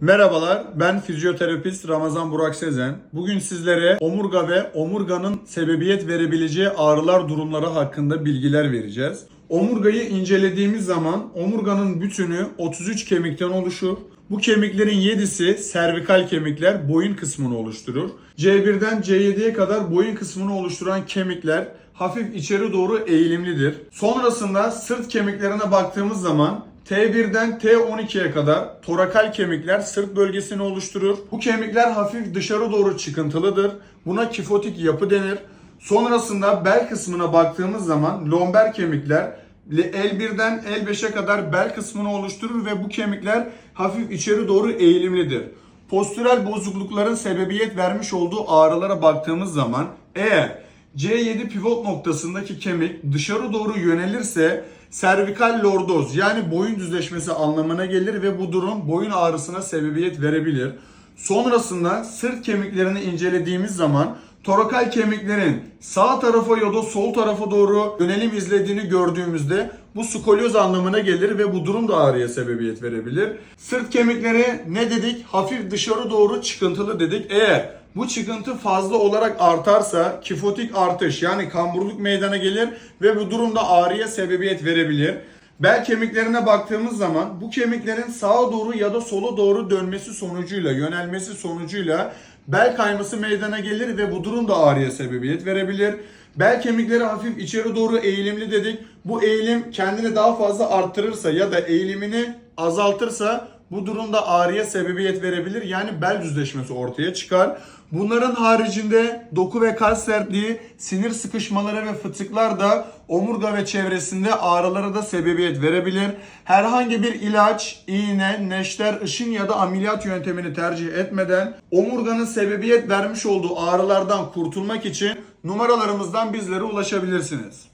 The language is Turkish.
Merhabalar, ben fizyoterapist Ramazan Burak Sezen. Bugün sizlere omurga ve omurganın sebebiyet verebileceği ağrılar durumları hakkında bilgiler vereceğiz. Omurgayı incelediğimiz zaman omurganın bütünü 33 kemikten oluşur. Bu kemiklerin 7'si servikal kemikler boyun kısmını oluşturur. C1'den C7'ye kadar boyun kısmını oluşturan kemikler hafif içeri doğru eğilimlidir. Sonrasında sırt kemiklerine baktığımız zaman T1'den T12'ye kadar torakal kemikler sırt bölgesini oluşturur. Bu kemikler hafif dışarı doğru çıkıntılıdır. Buna kifotik yapı denir. Sonrasında bel kısmına baktığımız zaman lomber kemikler L1'den L5'e kadar bel kısmını oluşturur ve bu kemikler hafif içeri doğru eğilimlidir. Postürel bozuklukların sebebiyet vermiş olduğu ağrılara baktığımız zaman eğer C7 pivot noktasındaki kemik dışarı doğru yönelirse servikal lordoz yani boyun düzleşmesi anlamına gelir ve bu durum boyun ağrısına sebebiyet verebilir. Sonrasında sırt kemiklerini incelediğimiz zaman torakal kemiklerin sağ tarafa ya da sol tarafa doğru yönelim izlediğini gördüğümüzde bu skolyoz anlamına gelir ve bu durum da ağrıya sebebiyet verebilir. Sırt kemikleri ne dedik? Hafif dışarı doğru çıkıntılı dedik. Eğer bu çıkıntı fazla olarak artarsa kifotik artış yani kamburluk meydana gelir ve bu durumda ağrıya sebebiyet verebilir. Bel kemiklerine baktığımız zaman bu kemiklerin sağa doğru ya da sola doğru dönmesi sonucuyla, yönelmesi sonucuyla bel kayması meydana gelir ve bu durum da ağrıya sebebiyet verebilir. Bel kemikleri hafif içeri doğru eğilimli dedik. Bu eğilim kendini daha fazla arttırırsa ya da eğilimini azaltırsa bu durumda ağrıya sebebiyet verebilir. Yani bel düzleşmesi ortaya çıkar. Bunların haricinde doku ve kas sertliği, sinir sıkışmaları ve fıtıklar da omurga ve çevresinde ağrılara da sebebiyet verebilir. Herhangi bir ilaç, iğne, neşter, ışın ya da ameliyat yöntemini tercih etmeden omurganın sebebiyet vermiş olduğu ağrılardan kurtulmak için numaralarımızdan bizlere ulaşabilirsiniz.